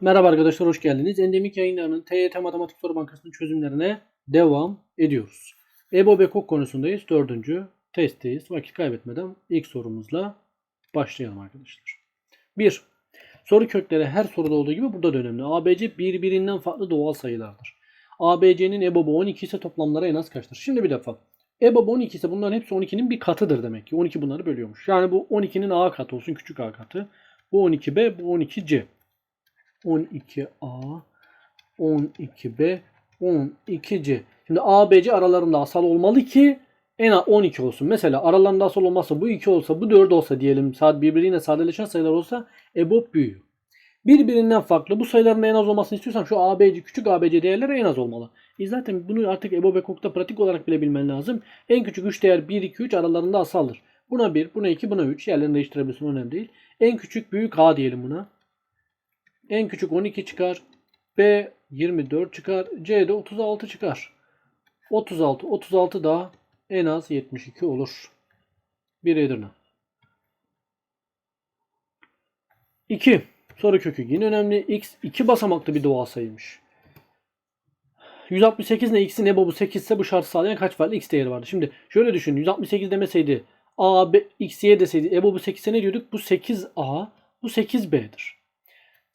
Merhaba arkadaşlar hoş geldiniz. Endemik yayınlarının TYT Matematik Soru Bankası'nın çözümlerine devam ediyoruz. EBO Bekok konusundayız. Dördüncü testteyiz. Vakit kaybetmeden ilk sorumuzla başlayalım arkadaşlar. 1. Soru kökleri her soruda olduğu gibi burada da önemli. ABC birbirinden farklı doğal sayılardır. ABC'nin EBOB'u 12 ise toplamları en az kaçtır? Şimdi bir defa. EBOB 12 ise bunların hepsi 12'nin bir katıdır demek ki. 12 bunları bölüyormuş. Yani bu 12'nin A katı olsun küçük A katı. Bu 12B, bu 12C. 12A, 12B, 12C. Şimdi A, B, C aralarında asal olmalı ki en az 12 olsun. Mesela aralarında asal olmazsa bu 2 olsa bu 4 olsa diyelim saat birbiriyle sadeleşen sayılar olsa EBOB büyüyor. Birbirinden farklı bu sayıların en az olmasını istiyorsam şu ABC küçük ABC değerleri en az olmalı. E zaten bunu artık EBOB ve KOK'ta pratik olarak bile bilmen lazım. En küçük 3 değer 1, 2, 3 aralarında asaldır. Buna 1, buna 2, buna 3. Yerlerini değiştirebilirsin önemli değil. En küçük büyük A diyelim buna. En küçük 12 çıkar. B 24 çıkar. C de 36 çıkar. 36. 36 da en az 72 olur. Bir Edirne. 2. Soru kökü yine önemli. X 2 basamaklı bir doğal sayıymış. 168 ne x'in EBOB'u 8 ise bu şartı sağlayan kaç farklı x değeri vardı? Şimdi şöyle düşün. 168 demeseydi A, B, X, Y deseydi EBOB'u 8 ise ne diyorduk? Bu 8A, bu 8B'dir.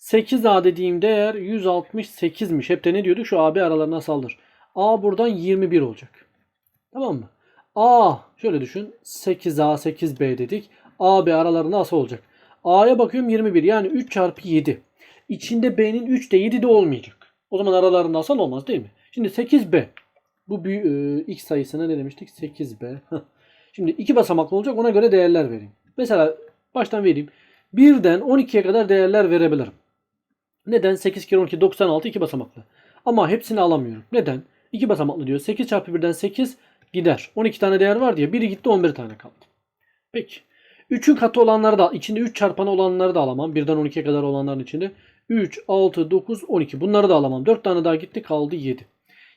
8A dediğim değer 168'miş. Hep de ne diyorduk? Şu AB aralarına saldır. A buradan 21 olacak. Tamam mı? A şöyle düşün. 8A 8B dedik. AB aralarında asal olacak. A'ya bakıyorum 21 yani 3 çarpı 7. İçinde B'nin 3 de 7 de olmayacak. O zaman aralarında asal olmaz değil mi? Şimdi 8B. Bu büyü, e, x sayısına ne demiştik? 8B. Şimdi iki basamaklı olacak ona göre değerler vereyim. Mesela baştan vereyim. 1'den 12'ye kadar değerler verebilirim. Neden? 8 kere 12 96 iki basamaklı. Ama hepsini alamıyorum. Neden? 2 basamaklı diyor. 8 çarpı 1'den 8 gider. 12 tane değer var diye biri gitti 11 tane kaldı. Peki. 3'ün katı olanları da içinde 3 çarpanı olanları da alamam. 1'den 12'ye kadar olanların içinde. 3, 6, 9, 12. Bunları da alamam. 4 tane daha gitti kaldı 7.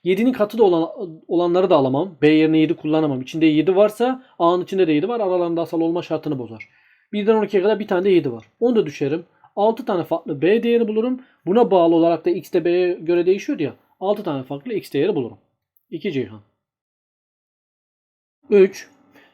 7'nin katı da olan, olanları da alamam. B yerine 7 kullanamam. İçinde 7 varsa A'nın içinde de 7 var. Aralarında asal olma şartını bozar. 1'den 12'ye kadar bir tane de 7 var. Onu da düşerim. 6 tane farklı B değeri bulurum. Buna bağlı olarak da X de B'ye göre değişiyor ya. 6 tane farklı X değeri bulurum. 2 Ceyhan. 3.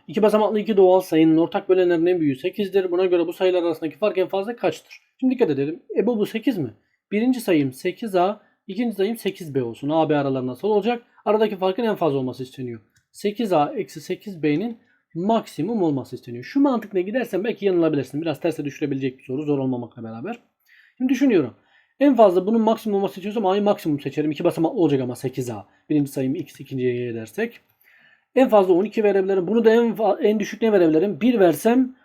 İki basamaklı iki doğal sayının ortak bölenlerin en büyüğü 8'dir. Buna göre bu sayılar arasındaki fark en fazla kaçtır? Şimdi dikkat edelim. E bu bu 8 mi? Birinci sayım 8A, ikinci sayım 8B olsun. A, B aralarında nasıl olacak? Aradaki farkın en fazla olması isteniyor. 8A eksi 8B'nin maksimum olması isteniyor. Şu mantıkla gidersen belki yanılabilirsin. Biraz terse düşürebilecek bir soru zor olmamakla beraber. Şimdi düşünüyorum. En fazla bunun maksimum olması istiyorsam A'yı maksimum seçerim. İki basamaklı olacak ama 8A. Birinci sayım X, ikinciye Y dersek. En fazla 12 verebilirim. Bunu da en, en düşük ne verebilirim? 1 versem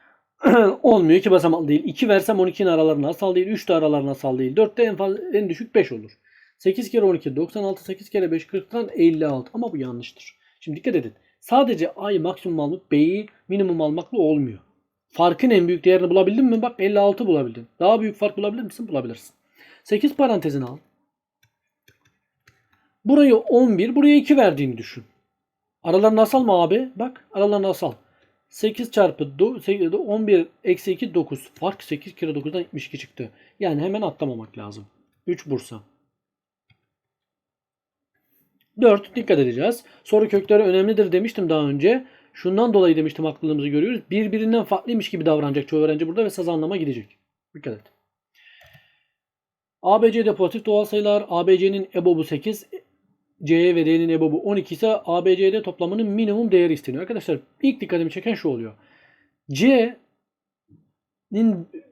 olmuyor. 2 basamaklı değil. 2 versem 12'nin aralarına asal değil. 3 de aralarına asal değil. 4 de en, fazla, en düşük 5 olur. 8 kere 12 96. 8 kere 5 40'tan 56. Ama bu yanlıştır. Şimdi dikkat edin. Sadece A'yı maksimum almak B'yi minimum almakla olmuyor. Farkın en büyük değerini bulabildin mi? Bak 56 bulabildin. Daha büyük fark bulabilir misin? Bulabilirsin. 8 parantezini al. Burayı 11, buraya 2 verdiğini düşün. Aralarında asal mı abi? Bak aralarında asal. 8 çarpı do- 8, 11 eksi 2 9. Fark 8 kere 9'dan 72 çıktı. Yani hemen atlamamak lazım. 3 Bursa. 4 dikkat edeceğiz. Soru kökleri önemlidir demiştim daha önce. Şundan dolayı demiştim haklılığımızı görüyoruz. Birbirinden farklıymış gibi davranacak çoğu öğrenci burada ve saz anlama gidecek. Dikkat et. ABC'de pozitif doğal sayılar. ABC'nin EBOB'u 8. C ve D'nin EBOB'u 12 ise ABC'de toplamının minimum değeri isteniyor. Arkadaşlar ilk dikkatimi çeken şu oluyor. C'nin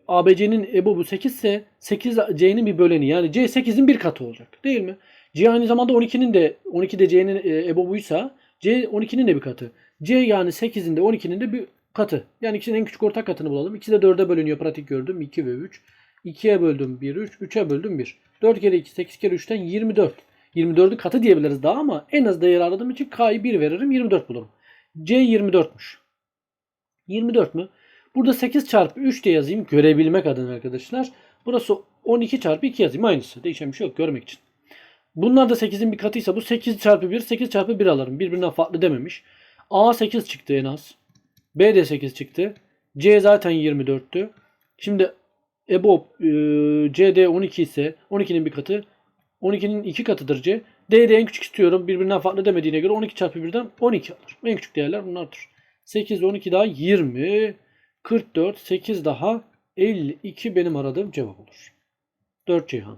ABC'nin EBOB'u 8 ise 8 C'nin bir böleni. Yani C 8'in bir katı olacak. Değil mi? C aynı zamanda 12'nin de 12 de C'nin e, EBOB'uysa C 12'nin de bir katı. C yani 8'in de 12'nin de bir katı. Yani ikisinin en küçük ortak katını bulalım. İkisi de 4'e bölünüyor. Pratik gördüm. 2 ve 3. 2'ye böldüm 1, 3. 3'e böldüm 1. 4 kere 2, 8 kere 3'ten 24. 24'ü katı diyebiliriz daha ama en az değeri aradığım için K'yı 1 veririm 24 bulurum. C 24'müş. 24 mü? Burada 8 çarpı 3 de yazayım görebilmek adına arkadaşlar. Burası 12 çarpı 2 yazayım aynısı. Değişen bir şey yok görmek için. Bunlar da 8'in bir katıysa bu 8 çarpı 1 8 çarpı 1 alırım. Birbirinden farklı dememiş. A 8 çıktı en az. B de 8 çıktı. C zaten 24'tü. Şimdi EBOB e, CD 12 ise 12'nin bir katı 12'nin iki katıdır C. D'de en küçük istiyorum. Birbirinden farklı demediğine göre 12 çarpı 1'den 12 alır. En küçük değerler bunlardır. 8 12 daha 20 44 8 daha 52 benim aradığım cevap olur. 4 Ceyhan.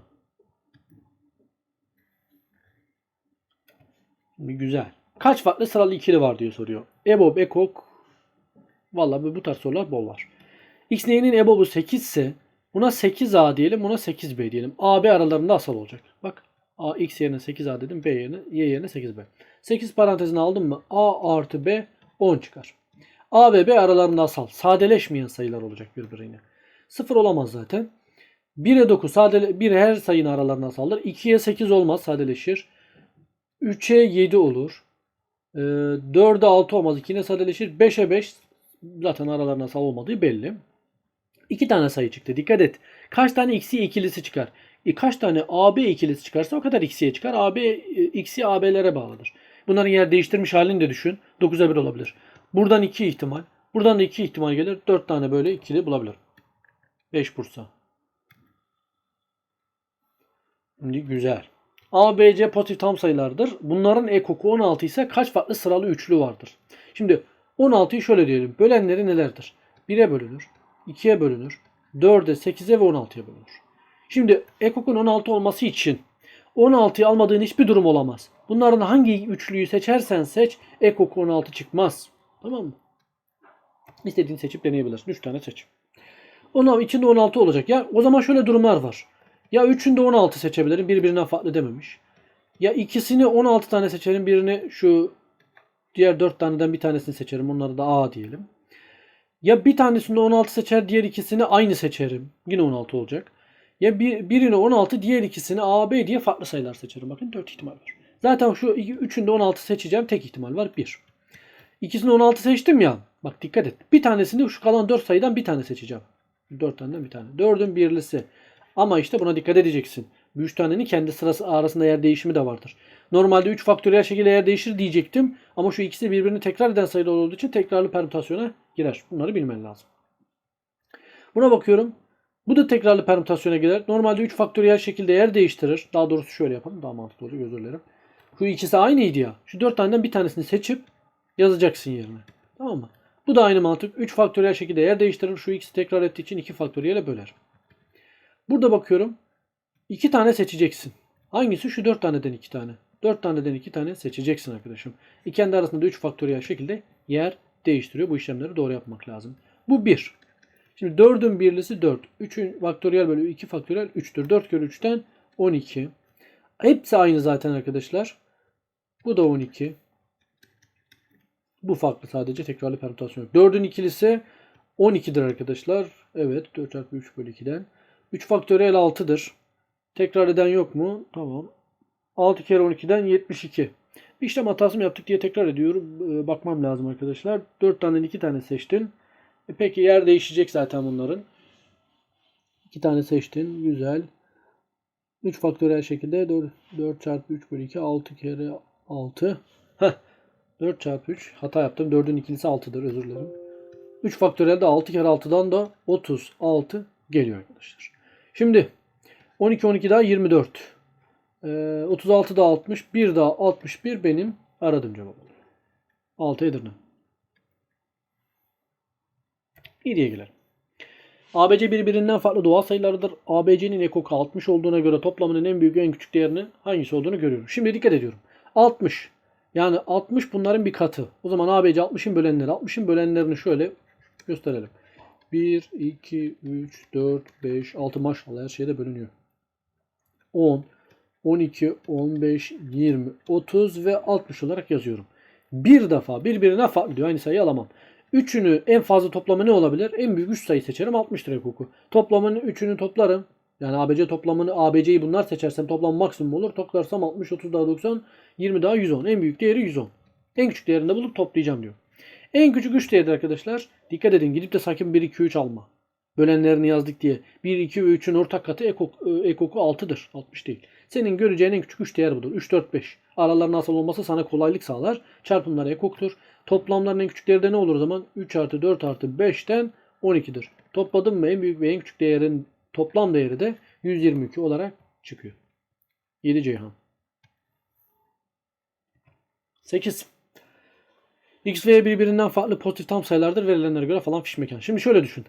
Güzel. Kaç farklı sıralı ikili var diye soruyor. EBOB, EKOK. Vallahi bu tarz sorular bol var. X neyinin EBOB'u 8 ise buna 8A diyelim, buna 8B diyelim. AB aralarında asal olacak. Bak A, X yerine 8A dedim, B yerine, Y yerine 8B. 8 parantezine aldım mı A artı B 10 çıkar. A ve B aralarında asal. Sadeleşmeyen sayılar olacak birbirine. 0 olamaz zaten. 1'e 9 sadele 1 her sayının aralarına asaldır. 2'ye 8 olmaz sadeleşir. 3'e 7 olur. Ee, 4'e 6 olmaz. 2'ne sadeleşir. 5'e 5 zaten aralarına asal olmadığı belli. 2 tane sayı çıktı. Dikkat et. Kaç tane x'i ikilisi çıkar? E, kaç tane AB ikilisi çıkarsa o kadar x'ye çıkar. AB e, x'i AB'lere bağlıdır. Bunların yer değiştirmiş halini de düşün. 9'a 1 olabilir. Buradan 2 ihtimal. Buradan da 2 ihtimal gelir. 4 tane böyle ikili bulabilirim. 5 Bursa. Şimdi güzel. A, B, C pozitif tam sayılardır. Bunların ekoku 16 ise kaç farklı sıralı üçlü vardır? Şimdi 16'yı şöyle diyelim. Bölenleri nelerdir? 1'e bölünür, 2'ye bölünür, 4'e, 8'e ve 16'ya bölünür. Şimdi ekokun 16 olması için 16'yı almadığın hiçbir durum olamaz. Bunların hangi üçlüyü seçersen seç ekok 16 çıkmaz. Tamam mı? İstediğini seçip deneyebilirsin. 3 tane seç. Onun içinde 16 olacak. Ya o zaman şöyle durumlar var. Ya üçünde 16 seçebilirim. Birbirinden farklı dememiş. Ya ikisini 16 tane seçerim. Birini şu diğer 4 taneden bir tanesini seçerim. Onları da A diyelim. Ya bir tanesinde 16 seçer. Diğer ikisini aynı seçerim. Yine 16 olacak. Ya bir, birini 16 diğer ikisini A, B diye farklı sayılar seçerim. Bakın 4 ihtimal var. Zaten şu üçünde 16 seçeceğim. Tek ihtimal var. 1. İkisini 16 seçtim ya. Bak dikkat et. Bir tanesini şu kalan 4 sayıdan bir tane seçeceğim. 4 taneden bir tane. 4'ün birlisi. Ama işte buna dikkat edeceksin. Bu 3 tanenin kendi sırası arasında yer değişimi de vardır. Normalde 3 faktöriyel şekilde yer değişir diyecektim. Ama şu ikisi birbirini tekrar eden sayılar olduğu için tekrarlı permütasyona girer. Bunları bilmen lazım. Buna bakıyorum. Bu da tekrarlı permütasyona girer. Normalde 3 faktöriyel şekilde yer değiştirir. Daha doğrusu şöyle yapalım. Daha mantıklı olur. Özür dilerim. Şu ikisi aynıydı ya. Şu 4 taneden bir tanesini seçip yazacaksın yerine. Tamam mı? Bu da aynı mantık. 3 faktöriyel şekilde yer değiştirir. Şu ikisi tekrar ettiği için 2 faktöriyele böler. Burada bakıyorum. 2 tane seçeceksin. Hangisi? Şu 4 taneden 2 tane. 4 taneden 2 tane seçeceksin arkadaşım. E kendi arasında da 3 faktöriyel şekilde yer değiştiriyor. Bu işlemleri doğru yapmak lazım. Bu 1. Şimdi 4'ün birlisi 4. 3'ün faktöriyel bölü 2 faktöriyel 3'tür. 4 kere 3'ten 12. Hepsi aynı zaten arkadaşlar. Bu da 12. Bu farklı sadece tekrarlı permütasyon yok. 4'ün ikilisi 12'dir arkadaşlar. Evet 4 çarpı 3 bölü 2'den. 3 faktöriyel 6'dır. Tekrar eden yok mu? Tamam. 6 kere 12'den 72. Bir işlem hatası mı yaptık diye tekrar ediyorum. Ee, bakmam lazım arkadaşlar. 4 tane 2 tane seçtin. E peki yer değişecek zaten bunların. 2 tane seçtin. Güzel. 3 faktöriyel şekilde 4, 4 çarpı 3 bölü 2 6 kere 6. Heh. 4 çarpı 3. Hata yaptım. 4'ün ikilisi 6'dır. Özür dilerim. 3 faktöriyel de 6 kere 6'dan da 36 geliyor arkadaşlar. Şimdi 12 12 daha 24. Ee, 36 da 60. 1 daha 61 benim aradığım cevap. 6 Edirne. İyi diye gelelim. ABC birbirinden farklı doğal sayılardır. ABC'nin ekoku 60 olduğuna göre toplamının en büyük en küçük değerinin hangisi olduğunu görüyorum. Şimdi dikkat ediyorum. 60. Yani 60 bunların bir katı. O zaman ABC 60'ın bölenleri. 60'ın bölenlerini şöyle gösterelim. 1, 2, 3, 4, 5, 6 maşallah her şeyde bölünüyor. 10, 12, 15, 20, 30 ve 60 olarak yazıyorum. Bir defa birbirine farklı diyor. Aynı sayıyı alamam. Üçünü en fazla toplamı ne olabilir? En büyük 3 sayı seçerim 60 lira hukuku. Toplamını üçünü toplarım. Yani ABC toplamını ABC'yi bunlar seçersem toplam maksimum olur. Toplarsam 60, 30 daha 90, 20 daha 110. En büyük değeri 110. En küçük değerini de bulup toplayacağım diyor. En küçük 3 değerdir arkadaşlar. Dikkat edin gidip de sakın 1, 2, 3 alma. Bölenlerini yazdık diye. 1, 2 ve 3'ün ortak katı ekok, e, ekoku 6'dır. 60 değil. Senin göreceğin en küçük 3 değer budur. 3, 4, 5. Aralarının asal olması sana kolaylık sağlar. Çarpımlar ekoktur. Toplamların en küçük değeri de ne olur o zaman? 3 artı 4 artı 5'ten 12'dir. Topladım mı en büyük ve en küçük değerin toplam değeri de 122 olarak çıkıyor. 7 Ceyhan. 8. X ve Y birbirinden farklı pozitif tam sayılardır verilenlere göre falan fiş mekan. Şimdi şöyle düşün.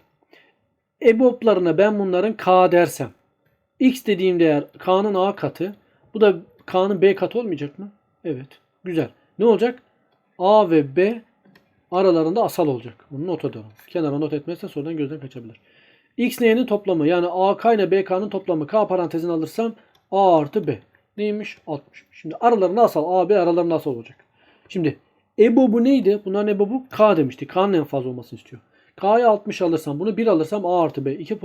EBOB'larına ben bunların K dersem. X dediğim değer K'nın A katı. Bu da K'nın B katı olmayacak mı? Evet. Güzel. Ne olacak? A ve B aralarında asal olacak. Bunu not edelim. Kenara not etmezsen sonradan gözden kaçabilir. X neyinin toplamı yani AK ile BK'nın toplamı K parantezine alırsam A artı B. Neymiş? 60. Şimdi aralarında asal. A, B aralarında asal olacak. Şimdi EBOB'u neydi? Bunların EBOB'u K demişti. K'nın en fazla olmasını istiyor. K'ya 60 alırsam bunu 1 alırsam A artı B. İki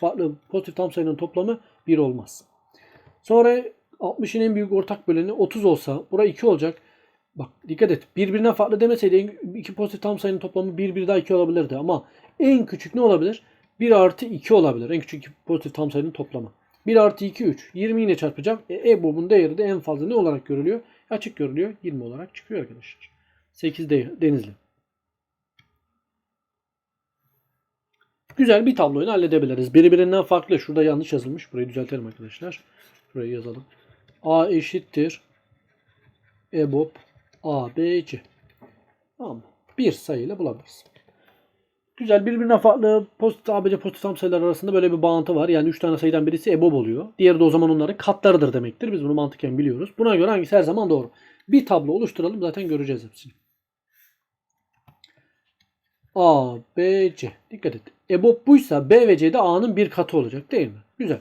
farklı pozitif tam sayının toplamı 1 olmaz. Sonra 60'ın en büyük ortak böleni 30 olsa bura 2 olacak. Bak dikkat et. Birbirinden farklı demeseydi iki pozitif tam sayının toplamı 1 1 daha 2 olabilirdi ama en küçük ne olabilir? 1 artı 2 olabilir. En küçük pozitif tam sayının toplamı. 1 artı 2 3. 20 ile çarpacağım. E, EBOB'un değeri de en fazla ne olarak görülüyor? Açık görülüyor. 20 olarak çıkıyor arkadaşlar. 8 de denizli. Güzel bir tabloyu halledebiliriz. Birbirinden farklı. Şurada yanlış yazılmış. Burayı düzeltelim arkadaşlar. Şurayı yazalım. A eşittir. EBOB ABC. Tamam mı? Bir sayıyla bulabiliriz. Güzel birbirinden farklı pozitif ABC pozitif tam sayılar arasında böyle bir bağıntı var. Yani 3 tane sayıdan birisi EBOB oluyor. Diğeri de o zaman onların katlarıdır demektir. Biz bunu mantıken biliyoruz. Buna göre hangisi her zaman doğru. Bir tablo oluşturalım zaten göreceğiz hepsini. A, B, C. Dikkat et. EBOB buysa B ve C'de A'nın bir katı olacak değil mi? Güzel.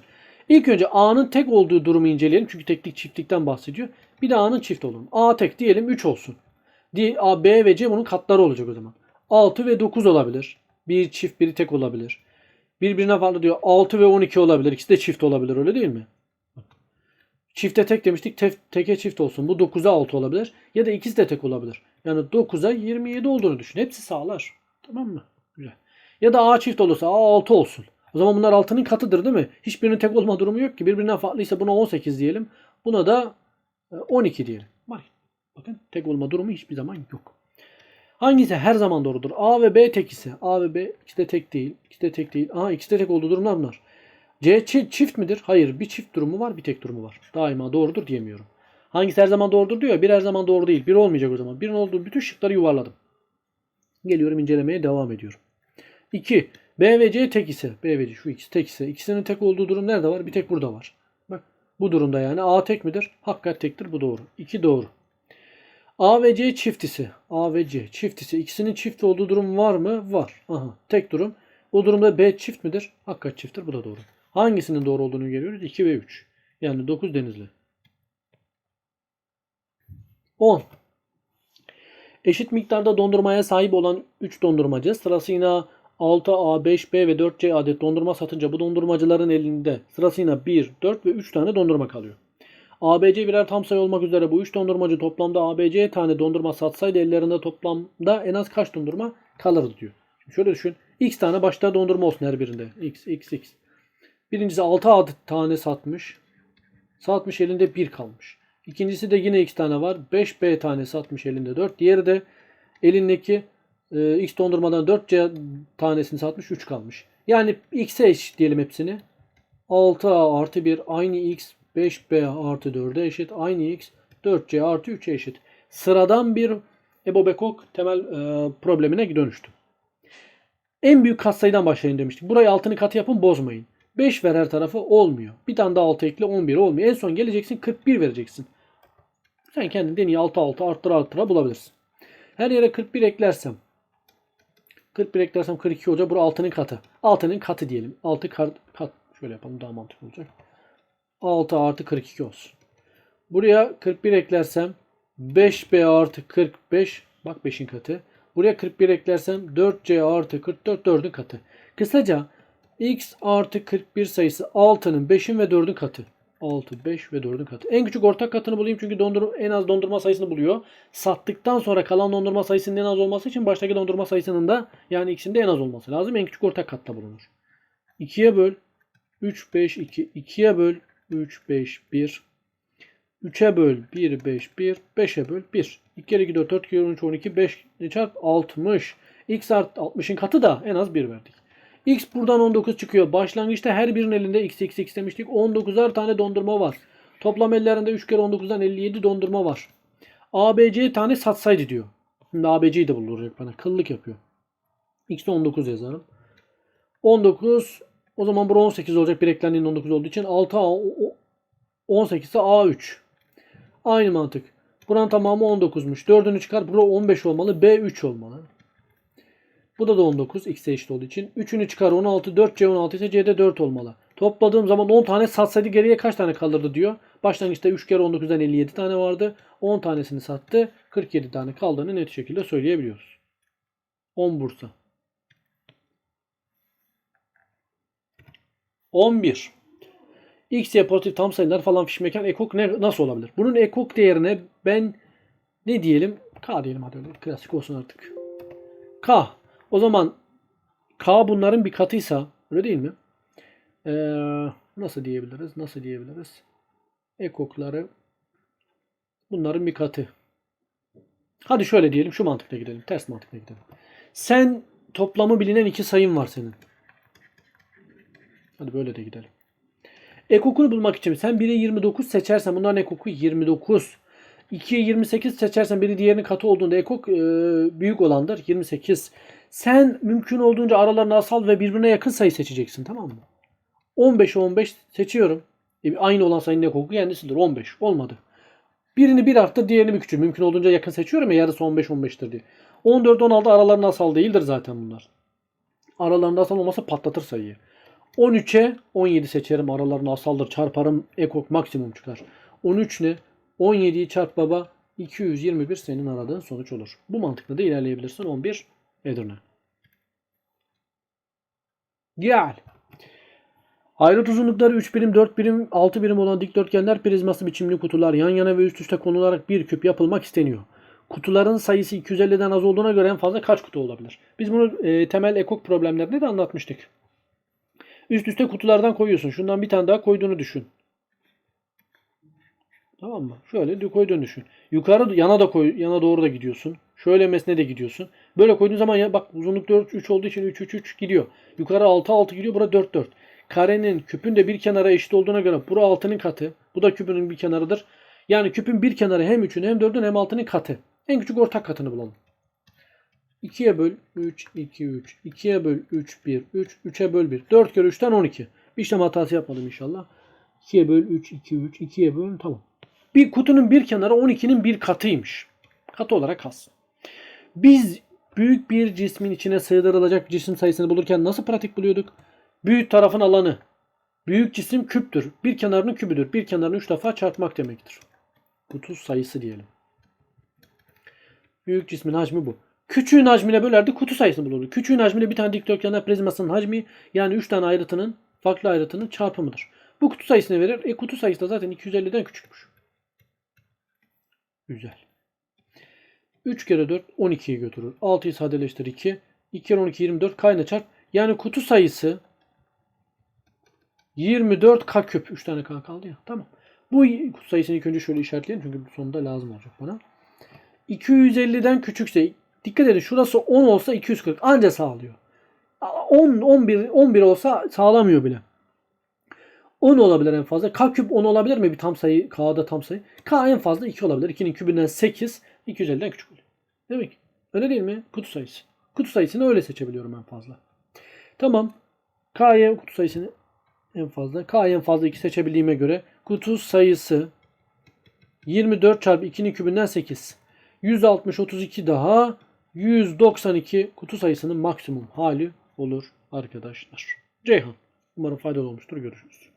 İlk önce A'nın tek olduğu durumu inceleyelim. Çünkü teklik çiftlikten bahsediyor. Bir de A'nın çift olur. A tek diyelim 3 olsun. A, B ve C bunun katları olacak o zaman. 6 ve 9 olabilir. Bir çift biri tek olabilir. Birbirine farklı diyor. 6 ve 12 olabilir. İkisi de çift olabilir öyle değil mi? Çifte tek demiştik. Te- teke çift olsun. Bu 9'a 6 olabilir. Ya da ikisi de tek olabilir. Yani 9'a 27 olduğunu düşün. Hepsi sağlar. Tamam mı? Güzel. Ya da A çift olursa A 6 olsun. O zaman bunlar 6'nın katıdır değil mi? Hiçbirinin tek olma durumu yok ki. Birbirinden farklıysa buna 18 diyelim. Buna da e, 12 diyelim. Bak. Bakın tek olma durumu hiçbir zaman yok. Hangisi her zaman doğrudur? A ve B tek ise. A ve B ikisi de tek değil. İkisi de tek değil. Aha ikisi de tek olduğu durumlar bunlar. C çi- çift midir? Hayır. Bir çift durumu var, bir tek durumu var. Daima doğrudur diyemiyorum. Hangisi her zaman doğrudur diyor. Bir her zaman doğru değil. Bir olmayacak o zaman. Birin olduğu bütün şıkları yuvarladım. Geliyorum incelemeye devam ediyorum. 2. B ve C tek ise. B ve C şu ikisi tek ise. İkisinin tek olduğu durum nerede var? Bir tek burada var. Bak bu durumda yani. A tek midir? Hakikat tektir. Bu doğru. 2 doğru. A ve C çift ise. A ve C çift ise. İkisinin çift olduğu durum var mı? Var. Aha. Tek durum. O durumda B çift midir? Hakikat çifttir. Bu da doğru. Hangisinin doğru olduğunu görüyoruz? 2 ve 3. Yani 9 denizli. 10. Eşit miktarda dondurmaya sahip olan 3 dondurmacı sırasıyla 6A, 5B ve 4C adet dondurma satınca bu dondurmacıların elinde sırasıyla 1, 4 ve 3 tane dondurma kalıyor. ABC birer tam sayı olmak üzere bu 3 dondurmacı toplamda ABC tane dondurma satsaydı ellerinde toplamda en az kaç dondurma kalırdı diyor. Şimdi şöyle düşün. X tane başta dondurma olsun her birinde. X, X, X. Birincisi 6 adet tane satmış. Satmış elinde 1 kalmış. İkincisi de yine X tane var. 5B tane satmış elinde 4. Diğeri de elindeki e, X dondurmadan 4C tanesini satmış 3 kalmış. Yani X'e eşit diyelim hepsini. 6A artı 1 aynı X 5B artı 4'e eşit. Aynı X 4C artı 3'e eşit. Sıradan bir Ebo Bekok temel e, problemine dönüştü. En büyük katsayıdan başlayın demiştik. Burayı altını katı yapın bozmayın. 5 ver her tarafı olmuyor. Bir tane daha 6 ekle 11 olmuyor. En son geleceksin 41 vereceksin. Sen kendin deney 6 6 arttıra arttıra bulabilirsin. Her yere 41 eklersem 41 eklersem 42 olacak. Bura 6'nın katı. 6'nın katı diyelim. 6 kat, kat şöyle yapalım daha mantıklı olacak. 6 artı 42 olsun. Buraya 41 eklersem 5B artı 45 bak 5'in katı. Buraya 41 eklersem 4C artı 44 4'ün katı. Kısaca x artı 41 sayısı 6'nın 5'in ve 4'ün katı. 6, 5 ve 4'ün katı. En küçük ortak katını bulayım çünkü dondur en az dondurma sayısını buluyor. Sattıktan sonra kalan dondurma sayısının en az olması için baştaki dondurma sayısının da yani ikisinde en az olması lazım. En küçük ortak katta bulunur. 2'ye böl 3, 5, 2. 2'ye böl 3, 5, 1. 3'e böl 1, 5, 1. 5'e böl 1. 2 kere 2, 4, 4 kere 13, 12, 5 çarp 60. X art 60'ın katı da en az 1 verdik. X buradan 19 çıkıyor. Başlangıçta her birinin elinde x x x demiştik. 19'ar tane dondurma var. Toplam ellerinde 3 kere 19'dan 57 dondurma var. ABC tane satsaydı diyor. Şimdi ABC'yi de bulacak bana. Kıllık yapıyor. X'de 19 yazarım. 19 o zaman bura 18 olacak bir eklendiğinin 19 olduğu için 6A 18 ise A3. Aynı mantık. Buranın tamamı 19'muş. 4'ünü çıkar. Bura 15 olmalı. B3 olmalı. Bu da da 19. X'e eşit olduğu için. 3'ünü çıkar 16. 4C 16 ise C'de 4 olmalı. Topladığım zaman 10 tane satsaydı geriye kaç tane kalırdı diyor. Başlangıçta 3 kere 19'dan 57 tane vardı. 10 tanesini sattı. 47 tane kaldığını net şekilde söyleyebiliyoruz. 10 Bursa. 11. X, Y pozitif tam sayılar falan fişmeken ekok ne, nasıl olabilir? Bunun ekok değerine ben ne diyelim? K diyelim hadi öyle. Klasik olsun artık. K. O zaman K bunların bir katıysa öyle değil mi? Ee, nasıl diyebiliriz? Nasıl diyebiliriz? Ekokları bunların bir katı. Hadi şöyle diyelim. Şu mantıkla gidelim. Ters mantıkla gidelim. Sen toplamı bilinen iki sayın var senin. Hadi böyle de gidelim. Ekokunu bulmak için sen 1'e 29 seçersen bunların ekoku 29. 2'ye 28 seçersen biri diğerinin katı olduğunda ekok e, büyük olandır 28. Sen mümkün olduğunca aralarını asal ve birbirine yakın sayı seçeceksin tamam mı? 15'e 15 seçiyorum. E, aynı olan sayının ekoku kendisidir 15. Olmadı. Birini bir arttır diğerini bir küçük. Mümkün olduğunca yakın seçiyorum ya yarısı 15 15'tir diye. 14 16 aralarında asal değildir zaten bunlar. Aralarında asal olmasa patlatır sayıyı. 13'e 17 seçerim. Aralarını asaldır. Çarparım. Ekok maksimum çıkar. 13 ne? 17'yi çarp baba. 221 senin aradığın sonuç olur. Bu mantıkla da ilerleyebilirsin. 11 Edirne. Gel. Ayrıt uzunlukları 3 birim, 4 birim, 6 birim olan dikdörtgenler prizması biçimli kutular yan yana ve üst üste konularak bir küp yapılmak isteniyor. Kutuların sayısı 250'den az olduğuna göre en fazla kaç kutu olabilir? Biz bunu e, temel ekok problemlerinde de anlatmıştık. Üst üste kutulardan koyuyorsun. Şundan bir tane daha koyduğunu düşün. Tamam mı? Şöyle koyduğunu düşün. Yukarı yana da koy, yana doğru da gidiyorsun. Şöyle mesne de gidiyorsun. Böyle koyduğun zaman ya bak uzunluk 4 3 olduğu için 3 3 3 gidiyor. Yukarı 6 6 gidiyor. Bura 4 4. Karenin küpün de bir kenara eşit olduğuna göre bura 6'nın katı. Bu da küpün bir kenarıdır. Yani küpün bir kenarı hem 3'ün hem 4'ün hem 6'nın katı. En küçük ortak katını bulalım. 2'ye böl 3, 2, 3. 2'ye böl 3, 1, 3. 3'e böl 1. 4 kere 3'ten 12. Bir işlem hatası yapmadım inşallah. 2'ye böl 3, 2, 3. 2'ye böl tamam. Bir kutunun bir kenarı 12'nin bir katıymış. Katı olarak kalsın. Biz büyük bir cismin içine sığdırılacak cisim sayısını bulurken nasıl pratik buluyorduk? Büyük tarafın alanı. Büyük cisim küptür. Bir kenarının kübüdür. Bir kenarını 3 defa çarpmak demektir. Kutu sayısı diyelim. Büyük cismin hacmi bu. Küçüğün hacmine bölerdik kutu sayısını bulurduk. Küçüğün hacmiyle bir tane dikdörtgenler prizmasının hacmi yani 3 tane ayrıtının farklı ayrıtının çarpımıdır. Bu kutu sayısını verir. E kutu sayısı da zaten 250'den küçükmüş. Güzel. 3 kere 4 12'yi götürür. 6'yı sadeleştir 2. 2 kere 12 24 kayna çarp. Yani kutu sayısı 24 k küp. 3 tane k kaldı ya. Tamam. Bu kutu sayısını ilk önce şöyle işaretleyelim çünkü sonunda lazım olacak bana. 250'den küçükse dikkat edin şurası 10 olsa 240 anca sağlıyor. 10 11 11 olsa sağlamıyor bile. 10 olabilir en fazla. K küp 10 olabilir mi bir tam sayı? K'da tam sayı. K en fazla 2 olabilir. 2'nin kübünden 8 250'den küçük oluyor. Demek öyle değil mi? Kutu sayısı. Kutu sayısını öyle seçebiliyorum en fazla. Tamam. K'ya kutu sayısını en fazla. K'ya en fazla 2 seçebildiğime göre kutu sayısı 24 çarpı 2'nin kübünden 8. 160 32 daha 192 kutu sayısının maksimum hali olur arkadaşlar. Ceyhan. Umarım faydalı olmuştur. Görüşürüz.